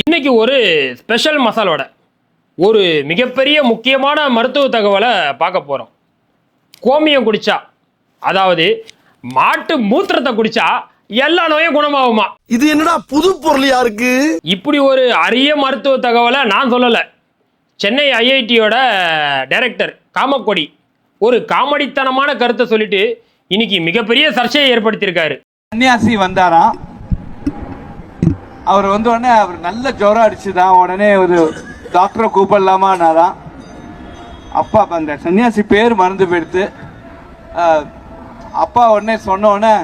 இன்னைக்கு ஒரு ஸ்பெஷல் மசாலோட ஒரு மிகப்பெரிய முக்கியமான மருத்துவ தகவலை பார்க்க போகிறோம் கோமியம் குடிச்சா அதாவது மாட்டு மூத்திரத்தை குடிச்சா எல்லா நோயும் குணமாகுமா? இது என்னடா புது பொருளியா இருக்கு இப்படி ஒரு அரிய மருத்துவ தகவலை நான் சொல்லலை. சென்னை ஐஐடியோட டைரக்டர் காமக்கொடி ஒரு காமெடித்தனமான கருத்தை சொல்லிட்டு இன்னைக்கு மிகப்பெரிய சர்ச்சையை ஏற்படுத்தியிருக்காரு. சன்னியாசி வந்தாராம். அவர் வந்த உடனே அவர் நல்ல ஜுரம் அடிச்சுதான் உடனே ஒரு டாக்டரை கூப்பிடலாமான்னாராம் அப்பா அந்த சன்னியாசி பேர் மறந்து போயிடுத்து. அப்பா உடனே சொன்ன உடனே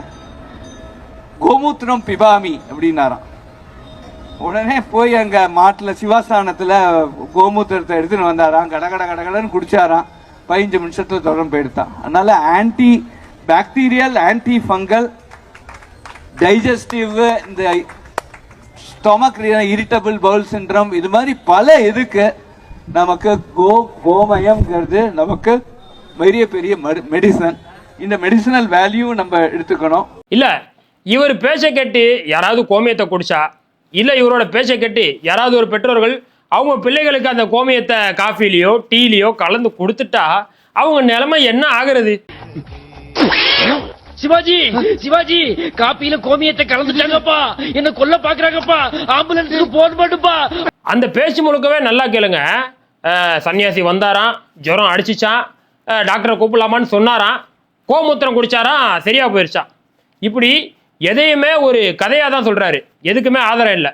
கோமூத்திரம் பிபாமி அப்படின்னாராம். உடனே போய் அங்கே மாட்டில் சிவாஸ்தானத்தில் கோமூத்திரத்தை எடுத்துன்னு வந்தாராம். கட கட கடகடன்னு குடிச்சாராம். பதினஞ்சு நிமிஷத்தில் தொடர்ந்து போயிடுத்தான். அதனால anti bacterial anti fungal digestive இந்த ஸ்டொமக் இரிட்டபிள் பவுல் சிண்ட்ரம் இது மாதிரி பல இதுக்கு நமக்கு கோ கோமயம்ங்கிறது நமக்கு பெரிய பெரிய மெடிசன் இந்த மெடிசனல் வேல்யூ நம்ம எடுத்துக்கணும். இல்லை இவர் பேச்சை கேட்டு யாராவது கோமியத்தை குடிச்சா இல்லை இவரோட பேச்சை கேட்டு யாராவது ஒரு பெற்றோர்கள் அவங்க பிள்ளைகளுக்கு அந்த கோமியத்தை காஃபிலேயோ டீலேயோ கலந்து கொடுத்துட்டா அவங்க நிலைமை என்ன ஆகுறது? சிவாஜி சிவாஜி காப்பியில கோமியத்தை கலந்துட்டாங்கப்பா. என்ன கொல்ல பாக்குறாங்கப்பா ஆம்புலன்ஸுக்கு போன் பண்ணுப்பா. அந்த பேச்சு முழுக்கவே நல்லா கேளுங்க. சன்னியாசி வந்தாராம் ஜுரம் அடிச்சிச்சான் டாக்டரை கூப்பிடலாமான்னு சொன்னாராம். கோமூத்திரம் குடிச்சாராம் சரியா போயிருச்சான் இப்படி எதையுமே ஒரு கதையாக தான் சொல்றாரு. எதுக்குமே ஆதாரம் இல்லை.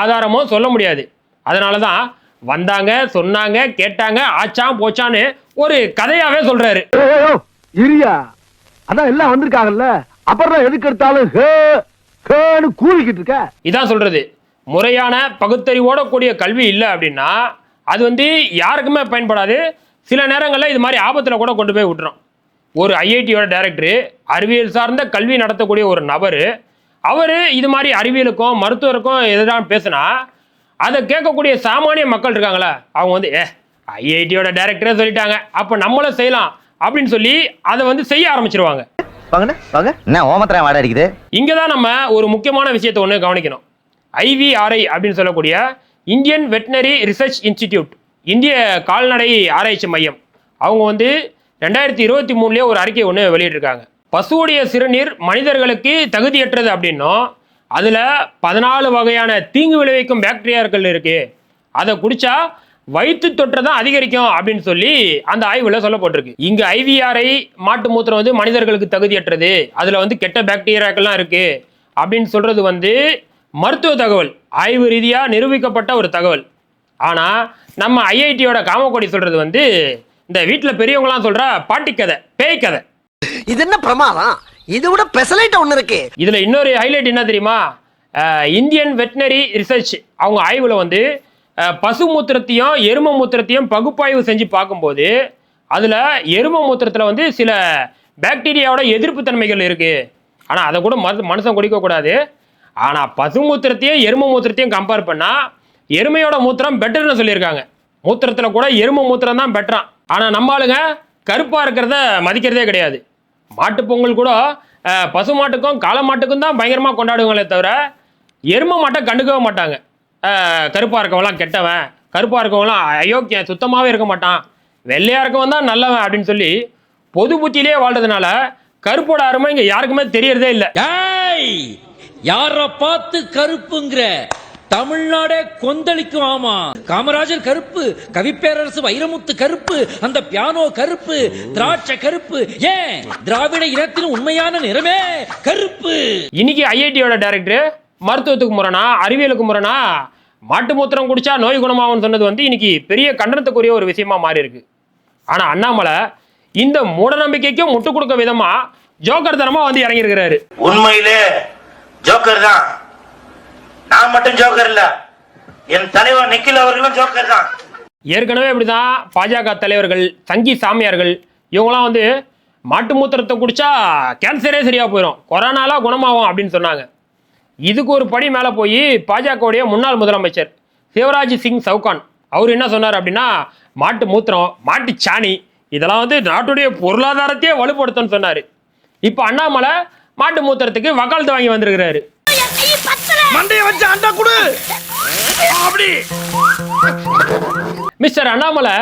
ஆதாரமும் சொல்ல முடியாது. அதனால தான் வந்தாங்க சொன்னாங்க கேட்டாங்க ஆச்சான் போச்சான்னு ஒரு கதையாவே சொல்றாரு. இரியா. அதான் எல்லாம் வந்திருக்காங்கல்ல. அப்புறம் எதுக்கு எடுத்தாலும் ஹே ஹேன்னு கூறிக்கிட்டு இருக்க. இதான் சொல்றது. முறையான பகுத்தறிவோட கூடிய கல்வி இல்லை அப்படின்னா அது வந்து யாருக்குமே பயன்படாது. சில நேரங்களில் இது மாதிரி ஆபத்தில் கூட கொண்டு போய் விட்டுரும். ஒரு ஐஐடியோட டைரக்டரு அறிவியல் சார்ந்த கல்வி நடத்தக்கூடிய ஒரு நபர் அவர் இது மாதிரி அறிவியலுக்கும் மருத்துவருக்கும் எதிராக பேசுனா அதை கேட்கக்கூடிய சாமானிய மக்கள் இருக்காங்களே அவங்க வந்து ஏ ஐஐடியோட டைரக்டரே சொல்லிட்டாங்க. அப்போ நம்மளும் செய்யலாம். அப்படின்னு சொல்லி அதை வந்து செய்ய ஆரம்பிச்சிருவாங்க. வாங்கண்ணே வாங்க. என்ன ஓமத்திரம் வாட அடிக்குது? இங்கே தான் நம்ம ஒரு முக்கியமான விஷயத்தை ஒன்று கவனிக்கணும். ஐவிஆர்ஐ அப்படின்னு சொல்லக்கூடிய இந்தியன் வெட்டினரி ரிசர்ச் இன்ஸ்டிடியூட் இந்திய கால்நடை ஆராய்ச்சி மையம். அவங்க வந்து ரெண்டாயிரத்தி இருபத்தி மூணுலேயே ஒரு அறிக்கை ஒன்று வெளியிட்டிருக்காங்க. பசுவுடைய சிறுநீர் மனிதர்களுக்கு தகுதியற்றது அப்படின்னும் அதில் பதினாலு வகையான தீங்கு விளைவிக்கும் பாக்டீரியாக்கள் இருக்குது அதை குடிச்சா வயிற்று தொற்றை தான் அதிகரிக்கும் அப்படின்னு சொல்லி அந்த ஆய்வில் சொல்லப்பட்டிருக்கு. இங்கே ஐவிஆர்ஐ மாட்டு மூத்திரம் வந்து மனிதர்களுக்கு தகுதியற்றது. அதில் வந்து கெட்ட பாக்டீரியாக்கள்லாம் இருக்குது அப்படின்னு சொல்கிறது வந்து மருத்துவ தகவல். ஆய்வு ரீதியாக நிரூபிக்கப்பட்ட ஒரு தகவல். ஆனால் நம்ம ஐஐடியோட காமக்கோடி சொல்கிறது வந்து இந்த வீட்டில் பெரியவங்களாம் சொல்கிற பாட்டி கதை பேய் கதை இது என்ன பிரமாதம்? இது விட பெசலைட் ஒண்ணு இருக்கு. இதுல இன்னொரு ஹைலைட் என்ன தெரியுமா? இந்தியன் வெட்டினரி ரிசர்ச் அவங்க ஆய்வுல வந்து பசு மூத்திரத்தையும் எரும மூத்திரத்தையும் பகுப்பாய்வு செஞ்சு பார்க்கும்போது அதில் எரும மூத்திரத்தில் வந்து சில பாக்டீரியாவோட எதிர்ப்பு தன்மைகள் இருக்குது ஆனால் அதை கூட மனு மனுஷன் குடிக்கக்கூடாது ஆனால் பசு மூத்திரத்தையும் எரும மூத்திரத்தையும் கம்பேர் பண்ணால் எருமையோட மூத்திரம் பெட்டர்னு சொல்லியிருக்காங்க. மூத்திரத்தில் கூட எரும மூத்திரம் தான் பெட்டரான் ஆனால் நம்ம ஆளுங்க கருப்பாக இருக்கிறத மதிக்கிறதே கிடையாது. மாட்டுப் பொங்கல் கூட பசு மாட்டுக்கும் காளை மாட்டுக்கும் தான் பயங்கரமாக கொண்டாடுவாங்களே தவிர எரும மாட்டை கண்டுக்கவே மாட்டாங்க. அஹ், கருப்பா இருக்கவன்லாம் கெட்டவன். கருப்பா இருக்கவன்லாம் அயோக்கியன் சுத்தமாகவே இருக்க மாட்டான். வெள்ளையா இருக்கவன் தான் நல்லவன் அப்படின்னு சொல்லி பொது புத்தியிலே வாழ்றதுனால கருப்போட அருமை இங்கே யாருக்குமே தெரியறதே இல்லை. யார பார்த்து கருப்புங்கிற? தமிழ்நாடே கொந்தளிக்கும் ஆமா. காமராஜர் கருப்பு கவிப்பேரரசு வைரமுத்து கருப்பு அந்த பியானோ கருப்பு திராட்சை கருப்பு. ஏன்? திராவிட இனத்தின் உண்மையான நிறமே கருப்பு. இன்னைக்கு ஐஐடியோட டைரக்டர் மருத்துவத்துக்கு முரணா அறிவியலுக்கு முரணா மாட்டு மூத்திரம் குடிச்சா நோய் குணமாகும்னு சொன்னது வந்து இன்னைக்கு பெரிய கண்டனத்துக்குரிய ஒரு விஷயமா மாறி இருக்கு ஆனா அண்ணாமலை இந்த மூடநம்பிக்கைக்கும் முட்டு கொடுக்க விதமா ஜோக்கர் தனமா வந்து இறங்கியிருக்கிறாரு. உண்மையிலே ஜோக்கர் தான். நான் மட்டும் ஜோக்கர் இல்ல என் தலைவர் நிக்கில் அவர்களும் ஜோக்கர் தான். ஏற்கனவே இப்படிதான் பாஜக தலைவர்கள் சங்கி சாமியார்கள் இவங்களாம் வந்து மாட்டு மூத்திரத்தை குடிச்சா கேன்சரே சரியா போயிடும் கொரோனாலாம் குணமாகும் அப்படின்னு சொன்னாங்க. இதுக்கு ஒரு படி மேலே போய் பாஜகவுடைய முன்னாள் முதலமைச்சர் சிவராஜ் சிங் சவுகான் அவர் என்ன சொன்னார் அப்படின்னா மாட்டு மூத்திரம் மாட்டு சாணி இதெல்லாம் வந்து நாட்டுடைய பொருளாதாரத்தையே வலுப்படுத்தும்னு சொன்னார். இப்போ அண்ணாமலை மாட்டு மூத்திரத்துக்கு வக்காலத்து வாங்கி வந்திருக்கிறாரு. மிஸ்டர் அண்ணாமலை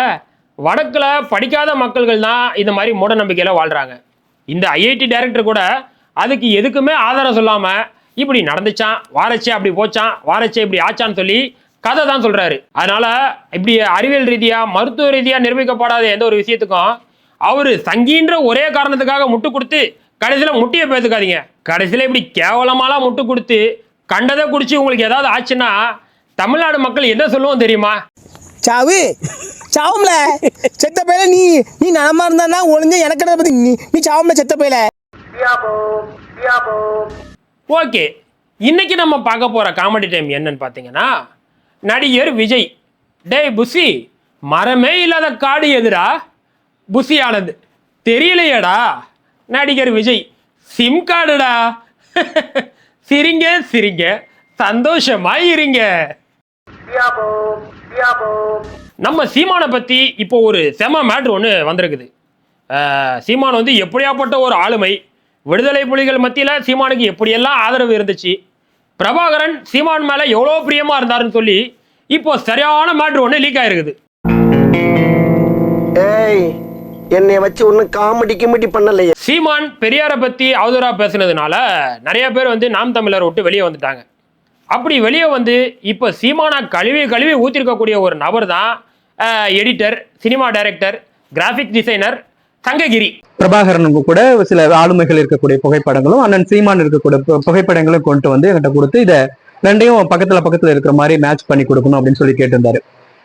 வடக்குல படிக்காத மக்கள்கள் தான் இந்த மாதிரி மூட நம்பிக்கையில வாழ்றாங்க. இந்த ஐஐடி டைரக்டர் கூட அதுக்கு எதுக்குமே ஆதாரம் சொல்லாம இப்படி நடந்துச்சான் வாரச்சே அப்படி போச்சான் வாரச்சே இப்படி ஆச்சான்னு சொல்லி கதை தான் சொல்றாரு. அதனால இப்படி அறிவியல் ரீதியா மருத்துவ ரீதியா நிரூபிக்கப்படாத எந்த ஒரு விஷயத்துக்கும் அவரு சங்கின்ற ஒரே காரணத்துக்காக முட்டு கொடுத்து கடைசியில முட்டியை பேத்துக்காதீங்க கடைசியில இப்படி கேவலமாலாம் முட்டு கொடுத்து கண்டதை குடிச்சு உங்களுக்கு ஏதாவது ஆச்சுன்னா தமிழ்நாடு மக்கள் என்ன சொல்லுவோம் தெரியுமா? சாவு சாவும்ல. செத்த பையல நீ நீ நலமா இருந்தா ஒளிஞ்ச எனக்கு பத்தி நீ நீ சாவும்ல செத்த பையல. ஓகே இன்னைக்கு நம்ம பார்க்க போகிற காமெடி டைம் என்னன்னு பார்த்தீங்கன்னா நடிகர் விஜய் டேய் புசி மரமே இல்லாத காடு எதிரா புசியானது தெரியலையடா? தெரியலையேடா நடிகர் விஜய் சிம் கார்டுடா? சிரிங்க சிரிங்க. சந்தோஷமா இருங்க. நம்ம சீமானை பற்றி இப்போ ஒரு செம மேட்ரு ஒன்று வந்திருக்குது. சீமான் வந்து எப்படியாப்பட்ட ஒரு ஆளுமை விடுதலை புலிகள் மத்தியில் சீமானுக்கு எப்படியெல்லாம் ஆதரவு இருந்துச்சு? பிரபாகரன் சீமான் மேலே எவ்வளோ பிரியமா இருந்தாருன்னு சொல்லி இப்போ சரியான மேட்ரு ஒன்று லீக் ஆயிருக்குது. என்னை வச்சு ஒன்னும் காமெடி கிமெடி பண்ணலையே. சீமான் பெரியாரை பற்றி அவதூறாக பேசுனதுனால நிறைய பேர் வந்து நாம் தமிழர் விட்டு வெளியே வந்துட்டாங்க. அப்படி வெளியே வந்து இப்போ சீமானா கழுவி கழுவி ஊற்றிருக்கக்கூடிய ஒரு நபர் தான் editor cinema director graphic designer Sankagiri பிரபாகரனுக்கு கூட சில ஆளுமைகள் இருக்கக்கூடிய புகைப்படங்களும் அண்ணன் சீமான் இருக்கக்கூடிய புகைப்படங்களும் கொண்டு வந்து என்கிட்ட கொடுத்து இதை ரெண்டையும் பக்கத்துல பக்கத்துல இருக்கிற மாதிரி மேட்ச் பண்ணி கொடுக்கணும் அப்படின்னு சொல்லி கேட்டிருந்தாரு.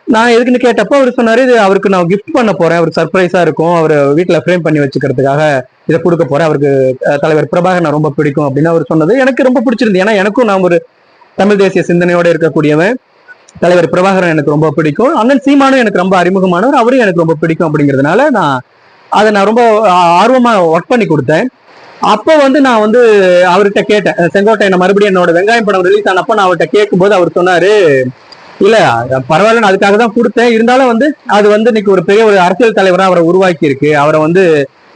நான் எதுக்குன்னு கேட்டப்போ அவர் சொன்னாரு இது அவருக்கு நான் கிஃப்ட் பண்ண போறேன் அவருக்கு சர்ப்ரைஸா இருக்கும் அவர் வீட்டுல ஃப்ரேம் பண்ணி வச்சுக்கிறதுக்காக இதை கொடுக்க போறேன் அவருக்கு தலைவர் பிரபாகரன் ரொம்ப பிடிக்கும் அப்படின்னு அவர் சொன்னது எனக்கு ரொம்ப பிடிச்சிருந்து ஏன்னா எனக்கும் நான் ஒரு தமிழ் தேசிய சிந்தனையோட இருக்கக்கூடியவன். தலைவர் பிரபாகரன் எனக்கு ரொம்ப பிடிக்கும் அண்ணன் சீமானும் எனக்கு ரொம்ப அறிமுகமானவர் அவரும் எனக்கு ரொம்ப பிடிக்கும் அப்படிங்கிறதுனால நான் அதை நான் ரொம்ப ஆர்வமாக ஒர்க் பண்ணி கொடுத்தேன். அப்போ வந்து நான் வந்து அவர்கிட்ட கேட்டேன். செங்கோட்டையனை மறுபடியும் என்னோட வெங்காயம் படம் ரிலீஸ் ஆனப்போ நான் அவர்கிட்ட கேட்கும்போது அவர் சொன்னாரு இல்லை பரவாயில்ல நான் அதுக்காக தான் கொடுத்தேன். இருந்தாலும் வந்து அது வந்து இன்னைக்கு ஒரு பெரிய ஒரு அரசியல் தலைவராக அவரை உருவாக்கி இருக்கு அவரை வந்து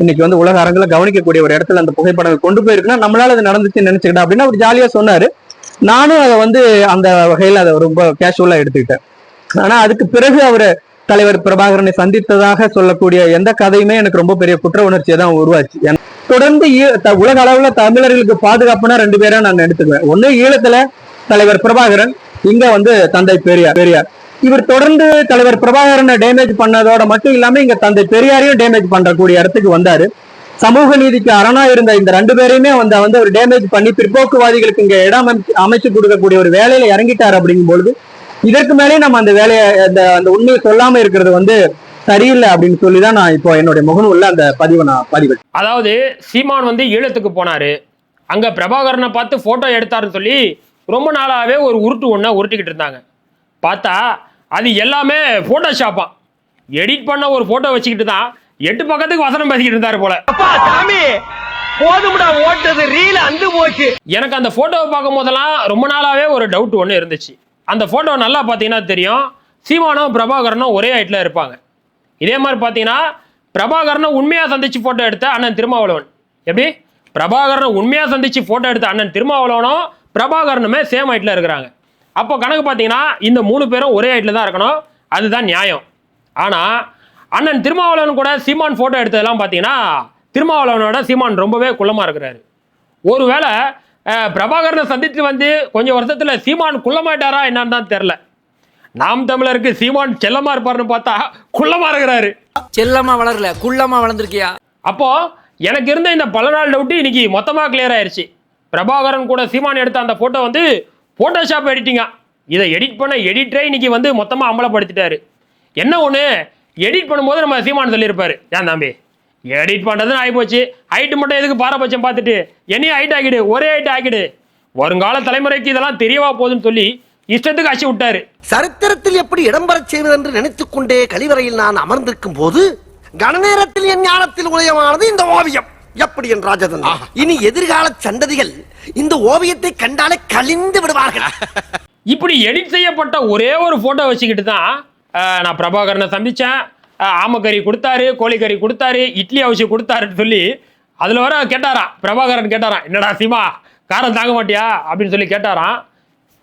இன்னைக்கு வந்து உலக அரங்கில் கவனிக்கக்கூடிய ஒரு இடத்துல அந்த புகைப்படம் கொண்டு போயிருக்குன்னா நம்மளால அது நடந்துச்சுன்னு நினைச்சுக்கிட்டேன் அப்படின்னு அவர் ஜாலியாக சொன்னாரு. நானும் அதை வந்து அந்த வகையில் அதை ரொம்ப கேஷுவலாக எடுத்துக்கிட்டேன். ஆனால் அதுக்கு பிறகு அவர் தலைவர் பிரபாகரனை சந்தித்ததாக சொல்லக்கூடிய எந்த கதையுமே எனக்கு ரொம்ப பெரிய குற்ற உணர்ச்சியை தான் உருவாச்சு. தொடர்ந்து உலக அளவுல தமிழர்களுக்கு பாதுகாப்புனா ரெண்டு பேரா நான் எடுத்துக்குவேன். ஒன்னு ஈழத்துல தலைவர் பிரபாகரன் இங்க வந்து தந்தை பெரியார் பெரியார். இவர் தொடர்ந்து தலைவர் பிரபாகரனை டேமேஜ் பண்ணதோட மட்டும் இல்லாம இங்க தந்தை பெரியாரையும் டேமேஜ் பண்றக்கூடிய இடத்துக்கு வந்தாரு. சமூக நீதிக்கு அரணா இருந்த இந்த ரெண்டு பேரையுமே வந்து வந்து ஒரு டேமேஜ் பண்ணி பிற்போக்குவாதிகளுக்கு இங்க இடம் அமைச்சு- அமைச்சு கொடுக்கக்கூடிய ஒரு வேலையில இறங்கிட்டார் அப்படிங்கும் பொழுது இதற்கு மேலே நம்ம அந்த வேலையை அந்த அந்த உண்மையை சொல்லாம இருக்கிறது வந்து சரியில்லை அப்படின்னு சொல்லி தான் நான் இப்போ என்னுடைய முகநூல்ல அந்த பதிவை நான் பதிவு அதாவது சீமான் வந்து ஈழத்துக்கு போனாரு. அங்க பிரபாகரனை பார்த்து போட்டோ எடுத்தாருன்னு சொல்லி ரொம்ப நாளாவே ஒரு உருட்டு ஒன்றை உருட்டிக்கிட்டு இருந்தாங்க. பார்த்தா அது எல்லாமே போட்டோஷாப்பாம் எடிட் பண்ண ஒரு போட்டோ வச்சுக்கிட்டு தான் எட்டு பக்கத்துக்கு வசனம் பேசிக்கிட்டு இருந்தாரு போல. சாமி போதும்டா ஓட்டது ரீல அந்து போச்சு. எனக்கு அந்த போட்டோவை பார்க்கும் போதெல்லாம் ரொம்ப நாளாவே ஒரு டவுட் ஒன்று இருந்துச்சு. அந்த ஃபோட்டோ நல்லா பார்த்தீங்கன்னா தெரியும். சீமானும் பிரபாகரனும் ஒரே ஹைட்டில் இருப்பாங்க. இதே மாதிரி பார்த்தீங்கன்னா பிரபாகரனை உண்மையாக சந்திச்சு ஃபோட்டோ எடுத்த அண்ணன் திருமாவளவன். எப்படி? பிரபாகரனை உண்மையாக சந்திச்சு ஃபோட்டோ எடுத்த அண்ணன் திருமாவளவனும் பிரபாகரனுமே சேம் ஹைட்டில் இருக்கிறாங்க. அப்போ கணக்கு பார்த்தீங்கன்னா இந்த மூணு பேரும் ஒரே ஹைட்டில் தான் இருக்கணும். அதுதான் நியாயம். ஆனால் அண்ணன் திருமாவளவன் கூட சீமான் ஃபோட்டோ எடுத்ததெல்லாம் பார்த்தீங்கன்னா திருமாவளவனோட சீமான் ரொம்பவே குள்ளமாக இருக்கிறாரு. ஒருவேளை பிரபாகரனை சந்தித்து வந்து கொஞ்சம் வருஷத்துல சீமான் குள்ளமாயிட்டாரா என்னன்னு தான் தெரில நாம் தமிழருக்கு சீமான் செல்லமா இருப்பாருன்னு பார்த்தா குள்ளமா இருக்கிறாரு. செல்லமா வளரல குள்ளமா வளர்ந்துருக்கியா? அப்போ எனக்கு இருந்த இந்த பல நாள் டவுட்டு இன்னைக்கு மொத்தமா கிளியர் ஆயிருச்சு. பிரபாகரன் கூட சீமான் எடுத்த அந்த போட்டோ வந்து போட்டோஷாப் எடிட்டிங்கா இதை எடிட் பண்ண எடிட்டரே இன்னைக்கு வந்து மொத்தமா அம்பலப்படுத்திட்டாரு. என்ன ஒன்று எடிட் பண்ணும்போது நம்ம சீமான் சொல்லியிருப்பாரு. ஏன் தம்பி? எடிட் பண்ணுறதுன்னு ஆகிப்போச்சு ஹைட்டு மட்டும் எதுக்கு பாரபட்சம் பார்த்துட்டு? என்னையும் ஹைட் ஆக்கிடு ஒரே ஹைட் ஆக்கிடு. வருங்கால தலைமுறைக்கு இதெல்லாம் தெரியவா போகுதுன்னு சொல்லி இஷ்டத்துக்கு அச்சு விட்டாரு. சரித்திரத்தில் எப்படி இடம்பெறச் செய்வதென்று நினைத்துக் கொண்டே கழிவறையில் நான் அமர்ந்திருக்கும் போது கணநேரத்தில் என் ஞானத்தில் உதயமானது இந்த ஓவியம். எப்படி என் ராஜதன்? இனி எதிர்கால சந்ததிகள் இந்த ஓவியத்தை கண்டாலே கலிந்து விடுவார்கள். இப்படி எடிட் செய்யப்பட்ட ஒரே ஒரு ஃபோட்டோ வச்சுக்கிட்டு தான் நான் பிரபாகரனை சந்தித்தேன் ஆமக்கறி கொடுத்தாரு கோழிக்கறி கொடுத்தாரு இட்லி அவிச்சு கொடுத்தாருன்னு சொல்லி அதில் வர கேட்டாராம் பிரபாகரன் கேட்டாராம் என்னடா சீமா காரம் தாங்க மாட்டியா? அப்படின்னு சொல்லி கேட்டாராம்.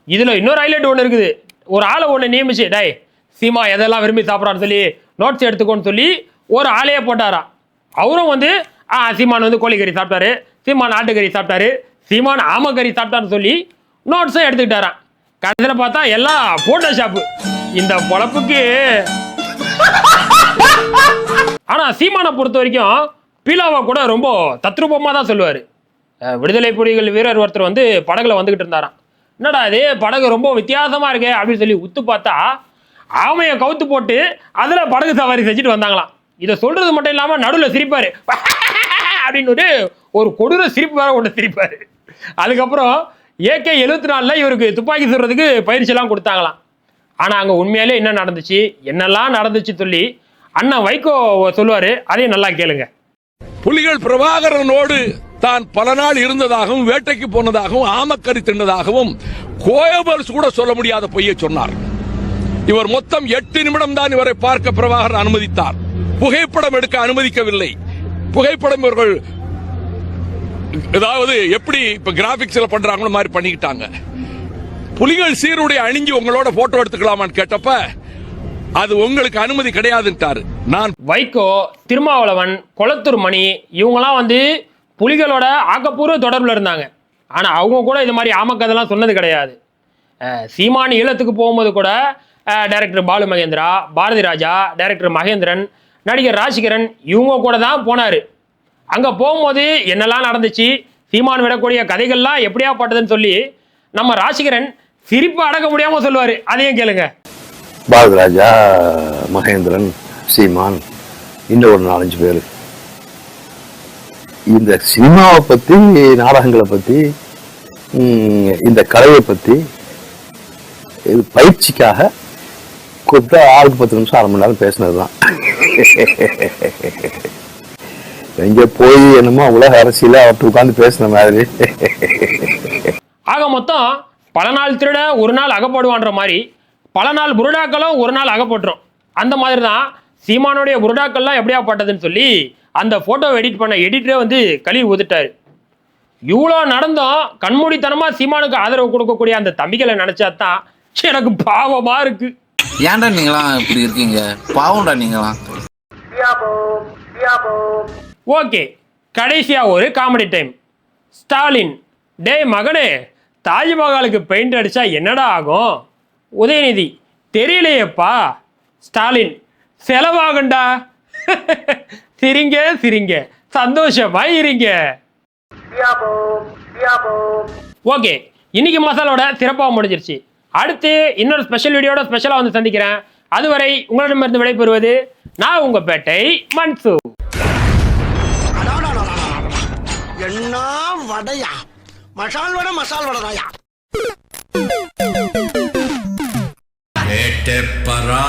இதில் இன்னொரு ஹைலைட் ஒன்று இருக்குது. ஒரு ஆளை ஒன்று நியமிச்சு டேய் சீமா எதெல்லாம் விரும்பி சாப்பிட்றான்னு சொல்லி நோட்ஸ் எடுத்துக்கோன்னு சொல்லி ஒரு ஆளையே போட்டாராம் அவரும் வந்து ஆ சீமான் வந்து கோழிக்கறி சாப்பிட்டாரு சீமான் ஆட்டுக்கறி சாப்பிட்டாரு சீமான் ஆமக்கறி சாப்பிட்டான்னு சொல்லி நோட்ஸும் எடுத்துக்கிட்டாரான் கடைசியில் பார்த்தா எல்லாம் ஃபோட்டோஷாப்பு இந்த பொழப்புக்கு ஆனால் சீமானை பொறுத்த வரைக்கும் பீலாவை கூட ரொம்ப தத்ரூபமாக தான் சொல்லுவார் விடுதலை புலிகள் வீரர் ஒருத்தர் வந்து படகுல வந்துக்கிட்டு இருந்தாராம். என்னடா அது படகு ரொம்ப வித்தியாசமாக இருக்கே அப்படின்னு சொல்லி உத்து பார்த்தா ஆமையை கவுத்து போட்டு அதில் படகு சவாரி செஞ்சுட்டு வந்தாங்களாம். இதை சொல்கிறது மட்டும் இல்லாமல் நடுவில் சிரிப்பார். அப்படின்னு ஒரு ஒரு கொடூர சிரிப்பு வேற ஒன்று சிரிப்பார். அதுக்கப்புறம் ஏகே எழுபத்தி நாலில் இவருக்கு துப்பாக்கி சுடுறதுக்கு பயிற்சியெல்லாம் கொடுத்தாங்களாம். ஆனால் அங்கே உண்மையாலே என்ன நடந்துச்சு? என்னெல்லாம் நடந்துச்சு சொல்லி அண்ணா வைகோ சொல்லுவார் அதையும் நல்லா கேளுங்க. புலிகள் பிரபாகரனோடு தான் பல நாள் இருந்ததாகவும் வேட்டைக்கு போனதாகவும் ஆமக்கறி தின்னதாகவும் கோயபல்ஸ் கூட சொல்ல முடியாத பொய்யை சொன்னார். இவர் மொத்தம் எட்டு நிமிடம் தான் இவரை பார்க்க பிரபாகரன் அனுமதித்தார். புகைப்படம் எடுக்க அனுமதிக்கவில்லை. புகைப்படம் இவர்கள் ஏதாவது எப்படி இப்ப கிராபிக்ஸ்ல பண்றாங்களோ மாதிரி பண்ணிக்கிட்டாங்க. புலிகள் சீருடைய அணிஞ்சு உங்களோட போட்டோ எடுத்துக்கலாமான்னு கேட்டப்ப அது உங்களுக்கு அனுமதி கிடையாதுன்ட்டாரு நான் வைகோ திருமாவளவன் கொளத்தூர் மணி இவங்கெல்லாம் வந்து புலிகளோட ஆக்கப்பூர்வ தொடர்பில் இருந்தாங்க. ஆனால் அவங்க கூட இது மாதிரி ஆமக்கதெல்லாம் சொன்னது கிடையாது. சீமானி சீமான் ஈழத்துக்கு போகும்போது கூட டைரக்டர் பாலு மகேந்திரா பாரதி ராஜா டைரக்டர் மகேந்திரன் நடிகர் ராஜ்கிரண் இவங்க கூட தான் போனார். அங்கே போகும்போது என்னெல்லாம் நடந்துச்சு சீமான் விடக்கூடிய கதைகள்லாம் எப்படியா பட்டதுன்னு சொல்லி நம்ம ராசிகரன் சிரிப்பு அடக்க முடியாமல் சொல்லுவார். அதையும் கேளுங்க. பாரதராஜா மகேந்திரன் சீமான் இன்னும் ஒரு நாலஞ்சு பேர். இந்த சினிமாவை பற்றி நாடகங்களை பத்தி இந்த கலையை பத்தி இது பயிற்சிக்காக கொடுத்த ஆளுக்கு பத்து நிமிஷம் அரை மணி நேரம் பேசினதுதான். எங்க போய் என்னமோ உலக அரசியல அவர்கிட்ட உட்கார்ந்து பேசின மாதிரி. ஆக மொத்தம் பல நாள் திருட ஒரு நாள் அகப்படுவான்ற மாதிரி பல நாள் புருடாக்களும் ஒரு நாள் அகப்பட்டுரும். அந்த மாதிரி தான் சீமானுடைய புருடாக்கள்லாம் எப்படியா பட்டதுன்னு சொல்லி அந்த ஃபோட்டோ எடிட் பண்ண எடிட்டரே வந்து கழுவி ஊதிட்டாரு இவ்வளோ நடந்தும் கண்மூடித்தனமாக சீமானுக்கு ஆதரவு கொடுக்கக்கூடிய அந்த தம்பிகளை நினச்சா தான் எனக்கு பாவமாக இருக்கு. ஏன்டா நீங்களாம் இப்படி இருக்கீங்க? பாவம்டா நீங்களாம். ஓகே கடைசியாக ஒரு காமெடி டைம் ஸ்டாலின் டேய் மகனே தாஜ்மஹாலுக்கு பெயிண்ட் அடிச்சா என்னடா ஆகும்? உதயநிதி தெரியலையேப்பா. ஸ்டாலின் செலவாகண்டா சிரிங்க சிரிங்க. சந்தோஷமா இருங்க. ஓகே இன்னைக்கு மசாலோட சிறப்பாக முடிஞ்சிருச்சு. அடுத்து இன்னொரு ஸ்பெஷல் வீடியோட ஸ்பெஷலாக வந்து சந்திக்கிறேன். அதுவரை உங்களிடமிருந்து விடைபெறுவது நான் உங்க பேட்டை மன்சு என்ன வடையா? மசால் வடை மசால் परा